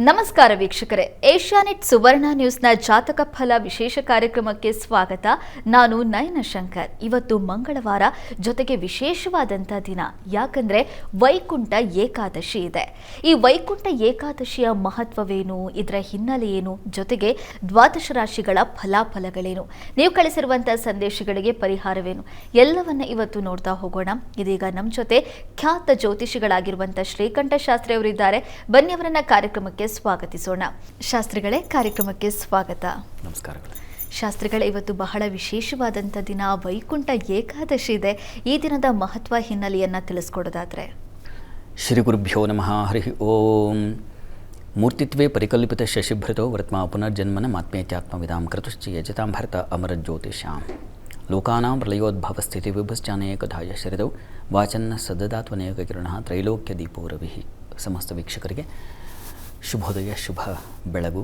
ನಮಸ್ಕಾರ ವೀಕ್ಷಕರೇ. ಏಷ್ಯಾನೆಟ್ ಸುವರ್ಣ ನ್ಯೂಸ್ನ ಜಾತಕ ಫಲ ವಿಶೇಷ ಕಾರ್ಯಕ್ರಮಕ್ಕೆ ಸ್ವಾಗತ. ನಾನು ನಯನ ಶಂಕರ್. ಇವತ್ತು ಮಂಗಳವಾರ, ಜೊತೆಗೆ ವಿಶೇಷವಾದಂಥ ದಿನ. ಯಾಕಂದ್ರೆ ವೈಕುಂಠ ಏಕಾದಶಿ ಇದೆ. ಈ ವೈಕುಂಠ ಏಕಾದಶಿಯ ಮಹತ್ವವೇನು? ಇದರ ಹಿನ್ನೆಲೆ ಏನು? ಜೊತೆಗೆ ದ್ವಾದಶ ರಾಶಿಗಳ ಫಲಾಫಲಗಳೇನು? ನೀವು ಕಳಿಸಿರುವಂಥ ಸಂದೇಶಗಳಿಗೆ ಪರಿಹಾರವೇನು? ಎಲ್ಲವನ್ನ ಇವತ್ತು ನೋಡ್ತಾ ಹೋಗೋಣ. ಇದೀಗ ನಮ್ಮ ಜೊತೆ ಖ್ಯಾತ ಜ್ಯೋತಿಷಿಗಳಾಗಿರುವಂಥ ಶ್ರೀಕಂಠ ಶಾಸ್ತ್ರಿ ಅವರಿದ್ದಾರೆ ಬನ್ನಿ ಅವರನ್ನ ಕಾರ್ಯಕ್ರಮಕ್ಕೆ ಸ್ವಾಗತಿಸೋಣ. ಶಾಸ್ತ್ರಿಗಳೇ ಕಾರ್ಯಕ್ರಮಕ್ಕೆ ಸ್ವಾಗತ. ನಮಸ್ಕಾರಗಳು. ಶಾಸ್ತ್ರಿಗಳೇ ಇವತ್ತು ಬಹಳ ವಿಶೇಷವಾದಂಥ ದಿನ ವೈಕುಂಠ ಏಕಾದಶಿ ಇದೆ. ಈ ದಿನದ ಮಹತ್ವ ಹಿನ್ನೆಲೆಯನ್ನು ತಿಳಿಸ್ಕೊಡೋದಾದ್ರೆ. ಶ್ರೀ ಗುರುಭ್ಯೋ ನಮಃ ಹರಿ ಓಂ. ಮೂರ್ತಿತ್ವೇ ಪರಿಕಲ್ಪಿತ ಶಶಿಭೃತೋ ವರ್ತ್ಮಾ ಪುನರ್ಜನ್ಮನ ಮಾತ್ಮೇತ್ಯಾತ್ಮವಿದಾಂ ಕೃತುಶ್ಚ ಯಜತಾಂ ಭರತ ಅಮರ ಜ್ಯೋತಿಷಾಂ ಲೋಕಾನಾಂ ಪ್ರಲಯೋದ್ಭವ ಸ್ಥಿತಿ ವಿಭಶ್ಚಾನೇಕಧಾಯ ಶರಿದೌ. ವಾಚನ್ನ ಸದದಾತ್ವನೇಕ ಕಿರಣ ತ್ರೈಲೋಕ್ಯ ದೀಪೋ ರವಿ ಸಮಸ್ತ ವೀಕ್ಷಕರಿಗೆ ಶುಭೋದಯ, ಶುಭ ಬೆಳಗು.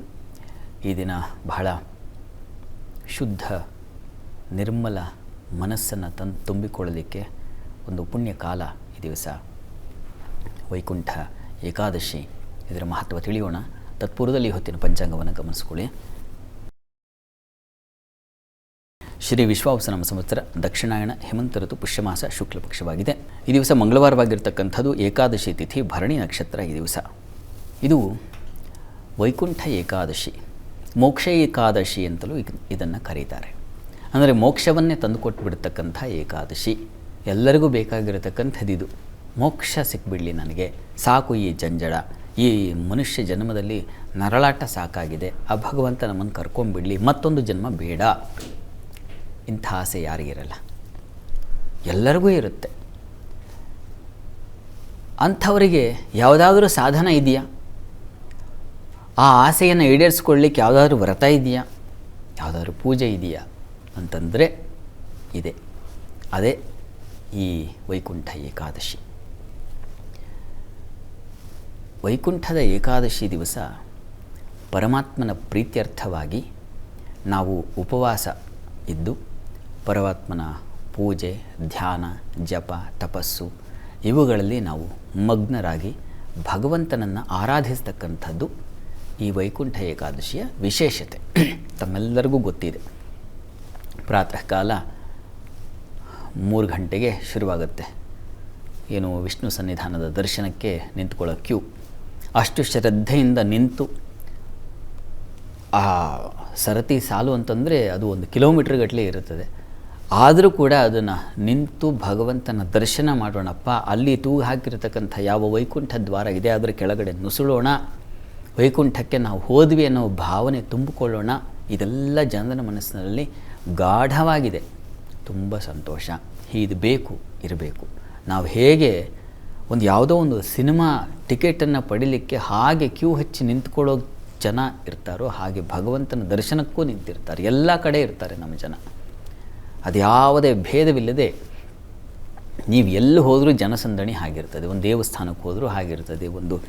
ಈ ದಿನ ಬಹಳ ಶುದ್ಧ, ನಿರ್ಮಲ ಮನಸ್ಸನ್ನು ತನ್ ತುಂಬಿಕೊಳ್ಳಲಿಕ್ಕೆ ಒಂದು ಪುಣ್ಯ ಕಾಲ ಈ ದಿವಸ. ವೈಕುಂಠ ಏಕಾದಶಿ, ಇದರ ಮಹತ್ವ ತಿಳಿಯೋಣ. ತತ್ಪೂರ್ವದಲ್ಲಿ ಹೊತ್ತಿನ ಪಂಚಾಂಗವನ್ನು ಗಮನಿಸಿಕೊಳ್ಳಿ. ಶ್ರೀ ವಿಶ್ವಾವಸನಮ ಸಂವತ್ಸರ ದಕ್ಷಿಣಾಯಣ ಹೇಮಂತ ಋತು ಪುಷ್ಯಮಾಸ ಶುಕ್ಲ ಪಕ್ಷವಾಗಿದೆ ಈ ದಿವಸ ಮಂಗಳವಾರವಾಗಿರ್ತಕ್ಕಂಥದ್ದು ಏಕಾದಶಿ ತಿಥಿ ಭರಣಿ ನಕ್ಷತ್ರ ಈ ದಿವಸ. ಇದು ವೈಕುಂಠ ಏಕಾದಶಿ, ಮೋಕ್ಷ ಏಕಾದಶಿ ಅಂತಲೂ ಇದನ್ನು ಕರೀತಾರೆ. ಅಂದರೆ ಮೋಕ್ಷವನ್ನೇ ತಂದುಕೊಟ್ಟು ಬಿಡ್ತಕ್ಕಂಥ ಏಕಾದಶಿ, ಎಲ್ಲರಿಗೂ ಬೇಕಾಗಿರತಕ್ಕಂಥದ್ದು. ಇದು ಮೋಕ್ಷ ಸಿಕ್ಬಿಡಲಿ ನನಗೆ, ಸಾಕು ಈ ಜಂಜಡ, ಈ ಮನುಷ್ಯ ಜನ್ಮದಲ್ಲಿ ನರಳಾಟ ಸಾಕಾಗಿದೆ, ಆ ಭಗವಂತ ನಮ್ಮನ್ನು ಕರ್ಕೊಂಡ್ಬಿಡಲಿ, ಮತ್ತೊಂದು ಜನ್ಮ ಬೇಡ. ಇಂಥ ಆಸೆ ಯಾರಿಗಿರಲ್ಲ. ಎಲ್ಲರಿಗೂ ಇರುತ್ತೆ. ಅಂಥವರಿಗೆ ಯಾವುದಾದ್ರೂ ಸಾಧನ ಇದೆಯಾ? ಆ ಆಸೆಯನ್ನು ಈಡೇರಿಸ್ಕೊಳ್ಳಿಕ್ಕೆ ಯಾವುದಾದ್ರೂ ವ್ರತ ಇದೆಯಾ? ಯಾವುದಾದ್ರೂ ಪೂಜೆ ಇದೆಯಾ? ಅಂತಂದರೆ ಇದೆ. ಅದೇ ಈ ವೈಕುಂಠ ಏಕಾದಶಿ. ವೈಕುಂಠದ ಏಕಾದಶಿ ದಿವಸ ಪರಮಾತ್ಮನ ಪ್ರೀತ್ಯರ್ಥವಾಗಿ ನಾವು ಉಪವಾಸ ಇದ್ದು ಪರಮಾತ್ಮನ ಪೂಜೆ, ಧ್ಯಾನ, ಜಪ, ತಪಸ್ಸು ಇವುಗಳಲ್ಲಿ ನಾವು ಮಗ್ನರಾಗಿ ಭಗವಂತನನ್ನು ಆರಾಧಿಸ್ತಕ್ಕಂಥದ್ದು ಈ ವೈಕುಂಠ ಏಕಾದಶಿಯ ವಿಶೇಷತೆ. ತಮ್ಮೆಲ್ಲರಿಗೂ ಗೊತ್ತಿದೆ. ಪ್ರಾತಃ ಕಾಲ ಮೂರು ಗಂಟೆಗೆ ಶುರುವಾಗುತ್ತೆ. ಏನು ವಿಷ್ಣು ಸನ್ನಿಧಾನದ ದರ್ಶನಕ್ಕೆ ನಿಂತ್ಕೊಳ್ಳೋ ಕ್ಯೂ. ಅಷ್ಟು ಶ್ರದ್ಧೆಯಿಂದ ನಿಂತು ಆ ಸರತಿ ಸಾಲು ಅಂತಂದರೆ ಅದು ಒಂದು ಕಿಲೋಮೀಟ್ರ್ ಗಟ್ಟಲೆ ಇರುತ್ತದೆ. ಆದರೂ ಕೂಡ ಅದನ್ನು ನಿಂತು ಭಗವಂತನ ದರ್ಶನ ಮಾಡೋಣಪ್ಪ. ಅಲ್ಲಿ ತೂಗು ಹಾಕಿರತಕ್ಕಂಥ ಯಾವ ವೈಕುಂಠ ದ್ವಾರ ಇದೆ, ಅದರ ಕೆಳಗಡೆ ನುಸುಳೋಣ. ವೈಕುಂಠಕ್ಕೆ ನಾವು ಹೋದ್ವಿ ಅನ್ನೋ ಭಾವನೆ ತುಂಬಿಕೊಳ್ಳೋಣ, ಇದೆಲ್ಲ ಜನರ ಮನಸ್ಸಿನಲ್ಲಿ ಗಾಢವಾಗಿದೆ. ತುಂಬ ಸಂತೋಷ. ಇದು ಬೇಕು, ಇರಬೇಕು. ನಾವು ಹೇಗೆ ಒಂದು ಯಾವುದೋ ಒಂದು ಸಿನಿಮಾ ಟಿಕೆಟನ್ನು ಪಡಿಲಿಕ್ಕೆ ಹಾಗೆ ಕ್ಯೂ ಹಚ್ಚಿ ನಿಂತ್ಕೊಳ್ಳೋ ಜನ ಇರ್ತಾರೋ, ಹಾಗೆ ಭಗವಂತನ ದರ್ಶನಕ್ಕೂ ನಿಂತಿರ್ತಾರೆ. ಎಲ್ಲ ಕಡೆ ಇರ್ತಾರೆ ನಮ್ಮ ಜನ. ಅದ್ಯಾವುದೇ ಭೇದವಿಲ್ಲದೆ ನೀವು ಎಲ್ಲಿ ಹೋದರೂ ಜನಸಂದಣಿ ಆಗಿರ್ತದೆ. ಒಂದು ದೇವಸ್ಥಾನಕ್ಕೆ ಹೋದರೂ ಆಗಿರ್ತದೆ. ಒಂದು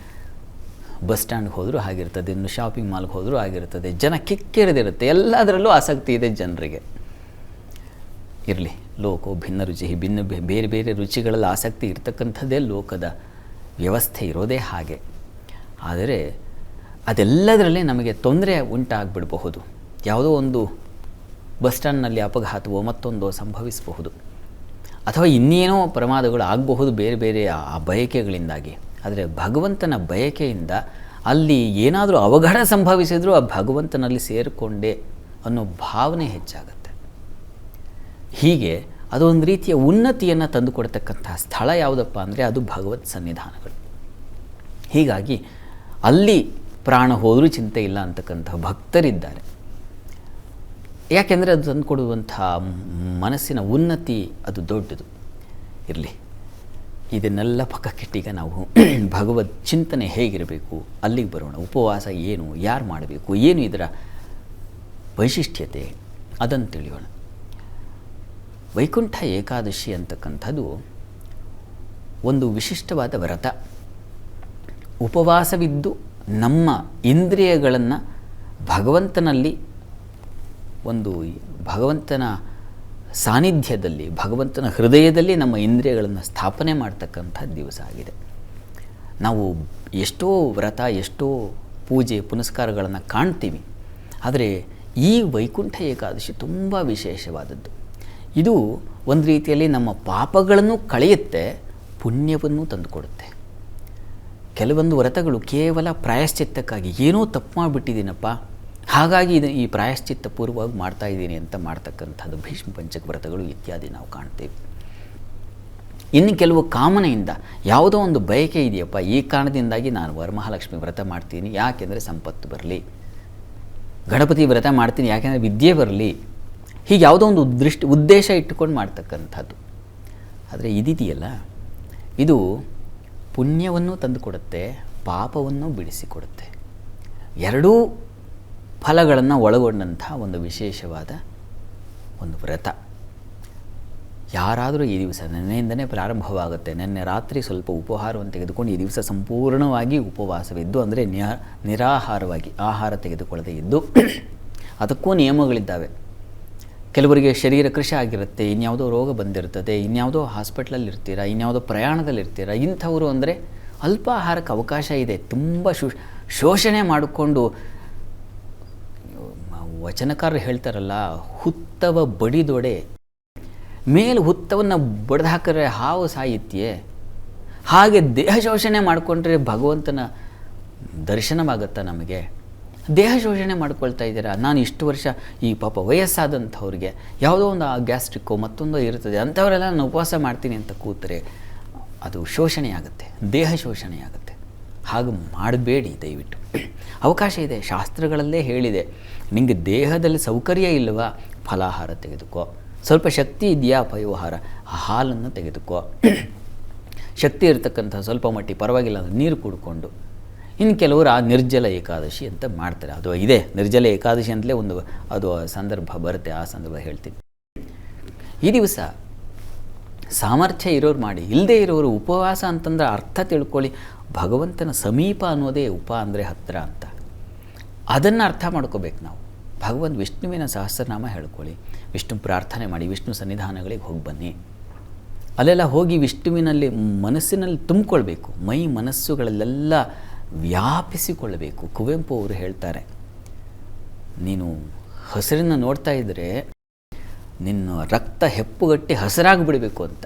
ಬಸ್ ಸ್ಟ್ಯಾಂಡ್ಗೆ ಹೋದರೂ ಆಗಿರ್ತದೆ ಇನ್ನು ಶಾಪಿಂಗ್ ಮಾಲ್ಗೆ ಹೋದರೂ ಆಗಿರ್ತದೆ ಜನ ಕಿಕ್ಕಿರದಿರುತ್ತೆ. ಎಲ್ಲದರಲ್ಲೂ ಆಸಕ್ತಿ ಇದೆ ಜನರಿಗೆ. ಇರಲಿ, ಲೋಕೋ ಭಿನ್ನ ರುಚಿ, ಭಿನ್ನ ಬೇರೆ ಬೇರೆ ರುಚಿಗಳಲ್ಲಿ ಆಸಕ್ತಿ ಇರ್ತಕ್ಕಂಥದ್ದೇ ಲೋಕದ ವ್ಯವಸ್ಥೆ ಇರೋದೇ ಹಾಗೆ. ಆದರೆ ಅದೆಲ್ಲದರಲ್ಲೇ ನಮಗೆ ತೊಂದರೆ ಉಂಟಾಗ್ಬಿಡಬಹುದು. ಯಾವುದೋ ಒಂದು ಬಸ್ ಸ್ಟ್ಯಾಂಡ್ನಲ್ಲಿ ಅಪಘಾತವೋ ಮತ್ತೊಂದೋ ಸಂಭವಿಸಬಹುದು. ಅಥವಾ ಇನ್ನೇನೋ ಪ್ರಮಾದಗಳು ಆಗಬಹುದು ಬೇರೆ ಬೇರೆ ಆ ಬಯಕೆಗಳಿಂದಾಗಿ. ಆದರೆ ಭಗವಂತನ ಬಯಕೆಯಿಂದ ಅಲ್ಲಿ ಏನಾದರೂ ಅವಘಡ ಸಂಭವಿಸಿದರೂ ಆ ಭಗವಂತನಲ್ಲಿ ಸೇರಿಕೊಂಡೆ ಅನ್ನೋ ಭಾವನೆ ಹೆಚ್ಚಾಗುತ್ತೆ. ಹೀಗೆ ಅದೊಂದು ರೀತಿಯ ಉನ್ನತಿಯನ್ನು ತಂದುಕೊಡ್ತಕ್ಕಂತಹ ಸ್ಥಳ ಯಾವುದಪ್ಪ ಅಂದರೆ ಅದು ಭಗವತ್ ಸನ್ನಿಧಾನಗಳು. ಹೀಗಾಗಿ ಅಲ್ಲಿ ಪ್ರಾಣ ಹೋದರೂ ಚಿಂತೆ ಇಲ್ಲ ಅಂತಕ್ಕಂಥ ಭಕ್ತರಿದ್ದಾರೆ. ಯಾಕೆಂದರೆ ಅದು ತಂದುಕೊಡುವಂಥ ಮನಸ್ಸಿನ ಉನ್ನತಿ ಅದು ದೊಡ್ಡದು. ಇರಲಿ. ಇದನ್ನೆಲ್ಲ ಪಕ್ಕಕ್ಕಿಟ್ಟೀಗ ನಾವು ಭಗವದ್ ಚಿಂತನೆ ಹೇಗಿರಬೇಕು, ಅಲ್ಲಿಗೆ ಬರೋಣ, ಉಪವಾಸ ಏನು, ಯಾರು ಮಾಡಬೇಕು, ಏನು ಇದರ ವೈಶಿಷ್ಟ್ಯತೆ, ಅದನ್ನು ತಿಳಿಯೋಣ. ವೈಕುಂಠ ಏಕಾದಶಿ ಅಂತಕ್ಕಂಥದ್ದು ಒಂದು ವಿಶಿಷ್ಟವಾದ ವ್ರತ. ಉಪವಾಸವಿದ್ದು ನಮ್ಮ ಇಂದ್ರಿಯಗಳನ್ನು ಭಗವಂತನಲ್ಲಿ ಒಂದು ಭಗವಂತನ ಸಾನ್ನಿಧ್ಯದಲ್ಲಿ, ಭಗವಂತನ ಹೃದಯದಲ್ಲಿ ನಮ್ಮ ಇಂದ್ರಿಯಗಳನ್ನು ಸ್ಥಾಪನೆ ಮಾಡ್ತಕ್ಕಂಥ ದಿವಸ ಆಗಿದೆ. ನಾವು ಎಷ್ಟೋ ವ್ರತ, ಎಷ್ಟೋ ಪೂಜೆ, ಪುನಸ್ಕಾರಗಳನ್ನು ಕಾಣ್ತೀವಿ. ಆದರೆ ಈ ವೈಕುಂಠ ಏಕಾದಶಿ ತುಂಬ ವಿಶೇಷವಾದದ್ದು. ಇದು ಒಂದು ರೀತಿಯಲ್ಲಿ ನಮ್ಮ ಪಾಪಗಳನ್ನು ಕಳೆಯುತ್ತೆ, ಪುಣ್ಯವನ್ನು ತಂದುಕೊಡುತ್ತೆ. ಕೆಲವೊಂದು ವ್ರತಗಳು ಕೇವಲ ಪ್ರಾಯಶ್ಚಿತ್ತಕ್ಕಾಗಿ ಏನೋ ತಪ್ಪು ಮಾಡಿಬಿಟ್ಟಿದ್ದೀನಪ್ಪ ಹಾಗಾಗಿ ಇದು ಈ ಪ್ರಾಯಶ್ಚಿತ್ತ ಪೂರ್ವವಾಗಿ ಮಾಡ್ತಾ ಇದ್ದೀನಿ ಅಂತ ಮಾಡ್ತಕ್ಕಂಥದ್ದು ಭೀಷ್ಮ ಪಂಚಕ ವ್ರತಗಳು ಇತ್ಯಾದಿ ನಾವು ಕಾಣ್ತೇವೆ. ಇನ್ನು ಕೆಲವು ಕಾಮನೆಯಿಂದ ಯಾವುದೋ ಒಂದು ಬಯಕೆ ಇದೆಯಪ್ಪ, ಈ ಕಾರಣದಿಂದಾಗಿ ನಾನು ವರಮಹಾಲಕ್ಷ್ಮಿ ವ್ರತ ಮಾಡ್ತೀನಿ, ಯಾಕೆಂದರೆ ಸಂಪತ್ತು ಬರಲಿ. ಗಣಪತಿ ವ್ರತ ಮಾಡ್ತೀನಿ, ಯಾಕೆಂದರೆ ವಿದ್ಯೆ ಬರಲಿ. ಹೀಗೆ ಯಾವುದೋ ಒಂದು ದೃಷ್ಟಿ ಉದ್ದೇಶ ಇಟ್ಟುಕೊಂಡು ಮಾಡ್ತಕ್ಕಂಥದ್ದು. ಆದರೆ ಇದಿದೆಯಲ್ಲ, ಇದು ಪುಣ್ಯವನ್ನು ತಂದುಕೊಡುತ್ತೆ, ಪಾಪವನ್ನು ಬಿಡಿಸಿಕೊಡುತ್ತೆ. ಎರಡೂ ಫಲಗಳನ್ನು ಒಳಗೊಂಡಂಥ ಒಂದು ವಿಶೇಷವಾದ ಒಂದು ವ್ರತ. ಯಾರಾದರೂ ಈ ದಿವಸ ನೆನ್ನೆಯಿಂದನೇ ಪ್ರಾರಂಭವಾಗುತ್ತೆ. ನಿನ್ನೆ ರಾತ್ರಿ ಸ್ವಲ್ಪ ಉಪಹಾರವನ್ನು ತೆಗೆದುಕೊಂಡು ಈ ದಿವಸ ಸಂಪೂರ್ಣವಾಗಿ ಉಪವಾಸವಿದ್ದು, ಅಂದರೆ ನಿರಾಹಾರವಾಗಿ ಆಹಾರ ತೆಗೆದುಕೊಳ್ಳದೆ ಇದ್ದು, ಅದಕ್ಕೂ ನಿಯಮಗಳಿದ್ದಾವೆ. ಕೆಲವರಿಗೆ ಶರೀರ ಕೃಷಿ ಆಗಿರುತ್ತೆ, ಇನ್ಯಾವುದೋ ರೋಗ ಬಂದಿರ್ತದೆ, ಇನ್ಯಾವುದೋ ಹಾಸ್ಪಿಟ್ಲಲ್ಲಿ ಇರ್ತೀರಾ ಇನ್ಯಾವುದೋ ಪ್ರಯಾಣದಲ್ಲಿ ಇರ್ತೀರಾ ಇಂಥವರು ಅಂದರೆ ಅಲ್ಪ ಆಹಾರಕ್ಕೆ ಅವಕಾಶ ಇದೆ. ತುಂಬ ಶೋಷಣೆ ಮಾಡಿಕೊಂಡು ವಚನಕಾರರು ಹೇಳ್ತಾರಲ್ಲ, ಹುತ್ತವ ಬಡಿದೊಡೆ, ಮೇಲೆ ಹುತ್ತವನ್ನು ಬಡ್ದು ಹಾಕಿದ್ರೆ ಹಾವು ಸಾಹಿತ್ಯೆ ಹಾಗೆ ದೇಹ ಶೋಷಣೆ ಮಾಡಿಕೊಂಡ್ರೆ ಭಗವಂತನ ದರ್ಶನವಾಗುತ್ತಾ ನಮಗೆ? ದೇಹ ಶೋಷಣೆ ಮಾಡ್ಕೊಳ್ತಾ ಇದ್ದೀರಾ? ನಾನು ಇಷ್ಟು ವರ್ಷ ಈ ಪಾಪ ವಯಸ್ಸಾದಂಥವ್ರಿಗೆ, ಯಾವುದೋ ಒಂದು ಆ ಗ್ಯಾಸ್ಟ್ರಿಕ್ಕೋ ಮತ್ತೊಂದೋ ಇರ್ತದೆ, ಅಂಥವರೆಲ್ಲ ನಾನು ಉಪವಾಸ ಮಾಡ್ತೀನಿ ಅಂತ ಕೂತರೆ, ಅದು ಶೋಷಣೆ ಆಗುತ್ತೆ ದೇಹ ಶೋಷಣೆ ಆಗುತ್ತೆ ಹಾಗೆ ಮಾಡಬೇಡಿ ದಯವಿಟ್ಟು. ಅವಕಾಶ ಇದೆ, ಶಾಸ್ತ್ರಗಳಲ್ಲೇ ಹೇಳಿದೆ. ನಿಮಗೆ ದೇಹದಲ್ಲಿ ಸೌಕರ್ಯ ಇಲ್ಲವಾ? ಫಲಾಹಾರ ತೆಗೆದುಕೋ. ಸ್ವಲ್ಪ ಶಕ್ತಿ ಇದೆಯಾ? ಪಯೋಹಾರ. ಹಾಲನ್ನು ತೆಗೆದುಕೋ. ಶಕ್ತಿ ಇರತಕ್ಕಂಥ ಸ್ವಲ್ಪ ಮಟ್ಟಿ ಪರವಾಗಿಲ್ಲ ಅಂದರೆ ನೀರು ಕುಡ್ಕೊಂಡು. ಇನ್ನು ಕೆಲವರು ಆ ನಿರ್ಜಲ ಏಕಾದಶಿ ಅಂತ ಮಾಡ್ತಾರೆ. ಅದು ಇದೆ. ನಿರ್ಜಲ ಏಕಾದಶಿ ಅಂತಲೇ ಒಂದು ಅದು ಸಂದರ್ಭ ಬರುತ್ತೆ. ಆ ಸಂದರ್ಭ ಹೇಳ್ತೀನಿ. ಈ ದಿವಸ ಸಾಮರ್ಥ್ಯ ಇರೋರು ಮಾಡಿ. ಇಲ್ಲದೇ ಇರೋರು ಉಪವಾಸ ಅಂತಂದ್ರೆ ಅರ್ಥ ತಿಳ್ಕೊಳ್ಳಿ. ಭಗವಂತನ ಸಮೀಪ ಅನ್ನೋದೇ ಉಪ ಅಂದರೆ ಹತ್ತಿರ ಅಂತ. ಅದನ್ನು ಅರ್ಥ ಮಾಡ್ಕೋಬೇಕು ನಾವು. ಭಗವಂತ ವಿಷ್ಣುವಿನ ಸಹಸ್ರನಾಮ ಹೇಳ್ಕೊಳ್ಳಿ. ವಿಷ್ಣು ಪ್ರಾರ್ಥನೆ ಮಾಡಿ, ವಿಷ್ಣು ಸನ್ನಿಧಾನಗಳಿಗೆ ಹೋಗಿ ಬನ್ನಿ. ಅಲ್ಲೆಲ್ಲ ಹೋಗಿ ವಿಷ್ಣುವಿನಲ್ಲಿ ಮನಸ್ಸಿನಲ್ಲಿ ತುಂಬಿಕೊಳ್ಬೇಕು. ಮೈ ಮನಸ್ಸುಗಳಲ್ಲೆಲ್ಲ ವ್ಯಾಪಿಸಿಕೊಳ್ಳಬೇಕು. ಕುವೆಂಪು ಅವರು ಹೇಳ್ತಾರೆ, ನೀನು ಹಸಿರನ್ನು ನೋಡ್ತಾ ಇದ್ದರೆ ನಿನ್ನ ರಕ್ತ ಹೆಪ್ಪುಗಟ್ಟಿ ಹಸಿರಾಗಿಬಿಡಬೇಕು ಅಂತ.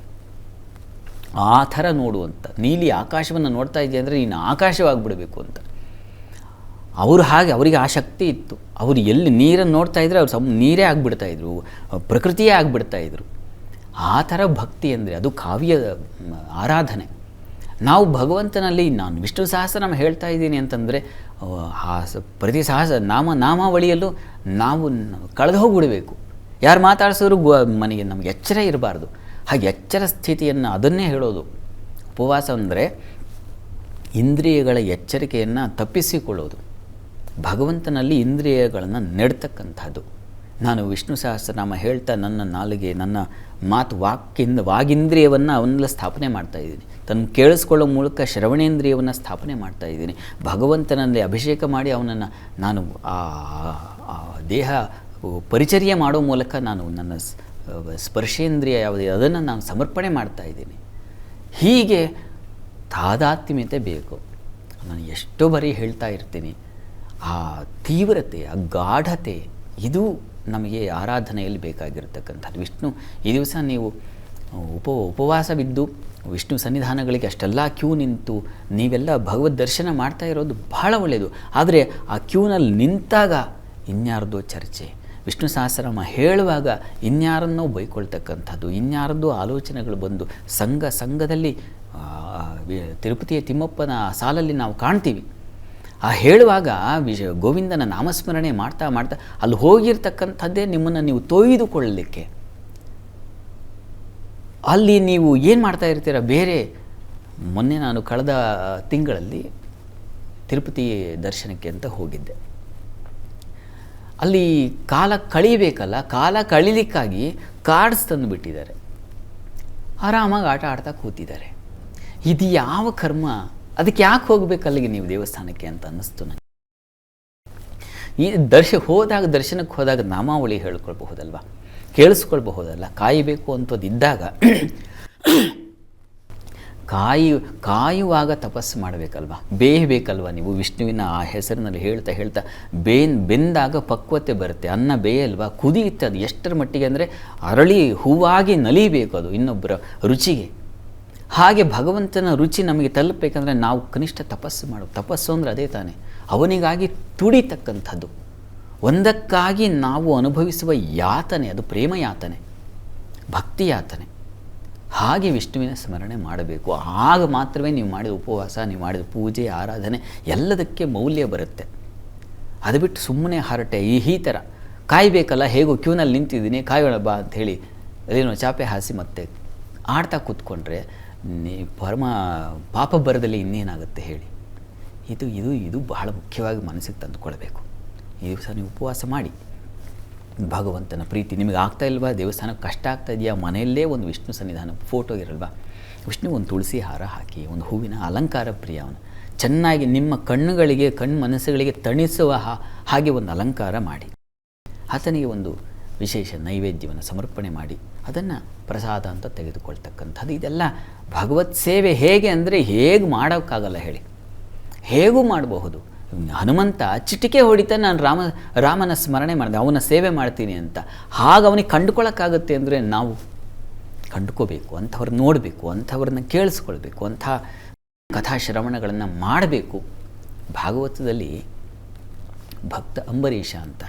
ಆ ಥರ ನೋಡುವಂಥ ನೀಲಿ ಆಕಾಶವನ್ನು ನೋಡ್ತಾ ಇದೆಯಾ ಅಂದರೆ ನೀನು ಆಕಾಶವಾಗಿಬಿಡಬೇಕು ಅಂತ. ಅವರು ಹಾಗೆ, ಅವರಿಗೆ ಆ ಶಕ್ತಿ ಇತ್ತು. ಅವರು ಎಲ್ಲಿ ನೀರನ್ನು ನೋಡ್ತಾ ಇದ್ರೆ, ಅವ್ರು ಸಮ್ ನೀರೇ ಆಗಿಬಿಡ್ತಾ ಇದ್ರು, ಪ್ರಕೃತಿಯೇ ಆಗಿಬಿಡ್ತಾ ಇದ್ರು. ಆ ಥರ ಭಕ್ತಿ ಅಂದರೆ ಅದು ಕಾವ್ಯ, ಆರಾಧನೆ. ನಾವು ಭಗವಂತನಲ್ಲಿ, ನಾನು ವಿಷ್ಣು ಸಹಸ್ರನಾಮ ಹೇಳ್ತಾ ಇದ್ದೀನಿ ಅಂತಂದರೆ, ಆ ಪ್ರತಿ ಸಹಸ್ರ ನಾಮ, ನಾಮಾವಳಿಯಲ್ಲೂ ನಾವು ಕಳೆದು ಹೋಗಿಬಿಡಬೇಕು. ಯಾರು ಮಾತಾಡಿಸೋರು ಗೊ, ಮನೆಗೆ ನಮಗೆ ಎಚ್ಚರ ಇರಬಾರ್ದು. ಹಾಗೆ ಎಚ್ಚರ ಸ್ಥಿತಿಯನ್ನು ಅದನ್ನೇ ಹೇಳೋದು. ಉಪವಾಸ ಅಂದರೆ ಇಂದ್ರಿಯಗಳ ಎಚ್ಚರಿಕೆಯನ್ನು ತಪ್ಪಿಸಿಕೊಳ್ಳೋದು. ಭಗವಂತನಲ್ಲಿ ಇಂದ್ರಿಯಗಳನ್ನು ನೆಡ್ತಕ್ಕಂಥದ್ದು. ನಾನು ವಿಷ್ಣು ಸಹಸ್ರನಾಮ ಹೇಳ್ತಾ ನನ್ನ ನಾಲಿಗೆ, ನನ್ನ ಮಾತು ವಾಕ್ಯಿಂದ, ವಾಗಿಂದ್ರಿಯವನ್ನು ಅವನ್ನೆಲ್ಲ ಸ್ಥಾಪನೆ ಮಾಡ್ತಾ ಇದ್ದೀನಿ. ತನ್ನ ಕೇಳಿಸ್ಕೊಳ್ಳೋ ಮೂಲಕ ಶ್ರವಣೇಂದ್ರಿಯವನ್ನು ಸ್ಥಾಪನೆ ಮಾಡ್ತಾ ಇದ್ದೀನಿ. ಭಗವಂತನಲ್ಲಿ ಅಭಿಷೇಕ ಮಾಡಿ ಅವನನ್ನು ನಾನು ಆ ದೇಹ ಪರಿಚರ್ಯ ಮಾಡೋ ಮೂಲಕ ನಾನು ನನ್ನ ಸ್ಪರ್ಶೇಂದ್ರಿಯ ಯಾವುದೇ ಅದನ್ನು ನಾನು ಸಮರ್ಪಣೆ ಮಾಡ್ತಾ ಇದ್ದೀನಿ. ಹೀಗೆ ತಾದಾತ್ಮ್ಯತೆ ಬೇಕು. ನಾನು ಎಷ್ಟೋ ಬಾರಿ ಹೇಳ್ತಾ ಇರ್ತೀನಿ. ಆ ತೀವ್ರತೆ, ಆ ಗಾಢತೆ, ಇದು ನಮಗೆ ಆರಾಧನೆಯಲ್ಲಿ ಬೇಕಾಗಿರತಕ್ಕಂಥದ್ದು. ವಿಷ್ಣು, ಈ ದಿವಸ ನೀವು ಉಪ, ಉಪವಾಸವಿದ್ದು, ವಿಷ್ಣು ಸನ್ನಿಧಾನಗಳಿಗೆ ಅಷ್ಟೆಲ್ಲ ಕ್ಯೂ ನಿಂತು, ನೀವೆಲ್ಲ ಭಗವದ್ ದರ್ಶನ ಮಾಡ್ತಾ ಇರೋದು ಬಹಳ ಒಳ್ಳೆಯದು ಆದರೆ ಆ ಕ್ಯೂನಲ್ಲಿ ನಿಂತಾಗ ಇನ್ಯಾರ್ದೋ ಚರ್ಚೆ. ವಿಷ್ಣು ಸಹಸ್ರಮ ಹೇಳುವಾಗ ಇನ್ಯಾರನ್ನೋ ಬೈಕೊಳ್ತಕ್ಕಂಥದ್ದು, ಇನ್ಯಾರದ್ದೋ ಆಲೋಚನೆಗಳು ಬಂದು ಸಂಘ, ಸಂಘದಲ್ಲಿ ತಿರುಪತಿಯ ತಿಮ್ಮಪ್ಪನ ಸಾಲಲ್ಲಿ ನಾವು ಕಾಣ್ತೀವಿ. ಆ ಹೇಳುವಾಗ ವಿಜ ಗೋವಿಂದನ ನಾಮಸ್ಮರಣೆ ಮಾಡ್ತಾ ಮಾಡ್ತಾ ಅಲ್ಲಿ ಹೋಗಿರ್ತಕ್ಕಂಥದ್ದೇ ನಿಮ್ಮನ್ನು ನೀವು ತೊಯ್ದುಕೊಳ್ಳಲಿಕ್ಕೆ. ಅಲ್ಲಿ ನೀವು ಏನು ಮಾಡ್ತಾ ಇರ್ತೀರ? ಬೇರೆ ಮೊನ್ನೆ ನಾನು ಕಳೆದ ತಿಂಗಳಲ್ಲಿ ತಿರುಪತಿ ದರ್ಶನಕ್ಕೆ ಅಂತ ಹೋಗಿದ್ದೆ. ಅಲ್ಲಿ ಕಾಲ ಕಳೀಬೇಕಲ್ಲ, ಕಾಲ ಕಳೀಲಿಕ್ಕಾಗಿ ಕಾರ್ಡ್ಸ್ ತಂದು ಬಿಟ್ಟಿದ್ದಾರೆ ಆರಾಮಾಗಿ ಆಟ ಆಡ್ತಾ ಕೂತಿದ್ದಾರೆ. ಇದು ಯಾವ ಕರ್ಮ? ಅದಕ್ಕೆ ಯಾಕೆ ಹೋಗ್ಬೇಕು ಅಲ್ಲಿಗೆ ನೀವು ದೇವಸ್ಥಾನಕ್ಕೆ ಅಂತ ಅನ್ನಿಸ್ತು ನನಗೆ. ಈ ದರ್ಶ ಹೋದಾಗ, ದರ್ಶನಕ್ಕೆ ಹೋದಾಗ ನಾಮಾವಳಿ ಹೇಳ್ಕೊಳ್ಬಹುದಲ್ವ? ಕೇಳಿಸ್ಕೊಳ್ಬಹುದಲ್ಲ? ಕಾಯಬೇಕು ಅಂತದಿದ್ದಾಗ ಕಾಯಿ, ಕಾಯುವಾಗ ತಪಸ್ಸು ಮಾಡಬೇಕಲ್ವ? ಬೇಯಬೇಕಲ್ವ ನೀವು? ವಿಷ್ಣುವಿನ ಆ ಹೆಸರಿನಲ್ಲಿ ಹೇಳ್ತಾ ಹೇಳ್ತಾ ಬೇನ್, ಬೆಂದಾಗ ಪಕ್ವತೆ ಬರುತ್ತೆ. ಅನ್ನ ಬೇಯಲ್ವ? ಕುದಿಯುತ್ತೆ ಅದು ಎಷ್ಟರ ಮಟ್ಟಿಗೆ ಅಂದರೆ ಅರಳಿ ಹೂವಾಗಿ ನಲಿಬೇಕು ಅದು ಇನ್ನೊಬ್ಬರ ರುಚಿಗೆ. ಹಾಗೆ ಭಗವಂತನ ರುಚಿ ನಮಗೆ ತಲುಪಬೇಕಂದ್ರೆ ನಾವು ಕನಿಷ್ಠ ತಪಸ್ಸು ಮಾಡು. ತಪಸ್ಸು ಅಂದರೆ ಅದೇ ತಾನೇ. ಅವನಿಗಾಗಿ ತುಡಿತಕ್ಕಂಥದ್ದು. ಒಂದಕ್ಕಾಗಿ ನಾವು ಅನುಭವಿಸುವ ಯಾತನೆ, ಅದು ಪ್ರೇಮ ಯಾತನೆ ಭಕ್ತಿ ಯಾತನೆ ಹಾಗೆ ವಿಷ್ಣುವಿನ ಸ್ಮರಣೆ ಮಾಡಬೇಕು. ಆಗ ಮಾತ್ರವೇ ನೀವು ಮಾಡಿದ ಉಪವಾಸ, ನೀವು ಮಾಡಿದ ಪೂಜೆ, ಆರಾಧನೆ, ಎಲ್ಲದಕ್ಕೆ ಮೌಲ್ಯ ಬರುತ್ತೆ. ಅದು ಬಿಟ್ಟು ಸುಮ್ಮನೆ ಹರಟೆ, ಈ ಥರ. ಕಾಯಬೇಕಲ್ಲ, ಹೇಗೋ ಕ್ಯೂನಲ್ಲಿ ನಿಂತಿದ್ದೀನಿ, ಕಾಯೋಣ ಬಾ ಹೇಳಿ ಅದೇನೋ ಚಾಪೆ ಹಾಸಿ ಮತ್ತೆ ಆಡ್ತಾ ಕೂತ್ಕೊಂಡ್ರೆ ಪರಮ ಪಾಪ ಬರದಲ್ಲಿ ಇನ್ನೇನಾಗುತ್ತೆ ಹೇಳಿ? ಇದು ಇದು ಇದು ಬಹಳ ಮುಖ್ಯವಾಗಿ ಮನಸ್ಸಿಗೆ ತಂದುಕೊಳ್ಬೇಕು. ಈ ದಿವಸ ನೀವು ಉಪವಾಸ ಮಾಡಿ. ಭಗವಂತನ ಪ್ರೀತಿ ನಿಮಗೆ ಆಗ್ತಾ ಇಲ್ವಾ? ದೇವಸ್ಥಾನಕ್ಕೆ ಕಷ್ಟ ಆಗ್ತಾ ಇದೆಯಾ? ಮನೆಯಲ್ಲೇ ಒಂದು ವಿಷ್ಣು ಸನ್ನಿಧಾನ ಫೋಟೋ ಇರಲ್ವಾ? ವಿಷ್ಣು ಒಂದು ತುಳಸಿ ಹಾರ ಹಾಕಿ, ಒಂದು ಹೂವಿನ ಅಲಂಕಾರ ಪ್ರಿಯ ಅವನು. ಚೆನ್ನಾಗಿ ನಿಮ್ಮ ಕಣ್ಣುಗಳಿಗೆ ಕಣ್ಣು ಮನಸ್ಸುಗಳಿಗೆ ತಣಿಸುವ ಹಾಗೆ ಒಂದು ಅಲಂಕಾರ ಮಾಡಿ. ಆತನಿಗೆ ಒಂದು ವಿಶೇಷ ನೈವೇದ್ಯವನ್ನು ಸಮರ್ಪಣೆ ಮಾಡಿ. ಅದನ್ನು ಪ್ರಸಾದ ಅಂತ ತೆಗೆದುಕೊಳ್ತಕ್ಕಂಥದ್ದು. ಇದೆಲ್ಲ ಭಗವತ್ ಸೇವೆ ಹೇಗೆ ಅಂದರೆ ಹೇಗೆ ಮಾಡೋಕ್ಕಾಗಲ್ಲ ಹೇಳಿ. ಹೇಗೂ ಮಾಡಬಹುದು. ಹನುಮಂತ ಚಿಟಿಕೆ ಹೊಡಿತಾ ನಾನು ರಾಮ, ರಾಮನ ಸ್ಮರಣೆ ಮಾಡಿದೆ, ಅವನ ಸೇವೆ ಮಾಡ್ತೀನಿ ಅಂತ. ಹಾಗೆ ಅವನಿಗೆ ಕಂಡುಕೊಳ್ಳೋಕ್ಕಾಗುತ್ತೆ ಅಂದರೆ ನಾವು ಕಂಡುಕೋಬೇಕು ಅಂಥವ್ರನ್ನ ನೋಡಬೇಕು ಅಂಥವ್ರನ್ನ ಕೇಳಿಸ್ಕೊಳ್ಬೇಕು, ಅಂಥ ಕಥಾಶ್ರವಣಗಳನ್ನು ಮಾಡಬೇಕು. ಭಾಗವತದಲ್ಲಿ ಭಕ್ತ ಅಂಬರೀಷ ಅಂತ.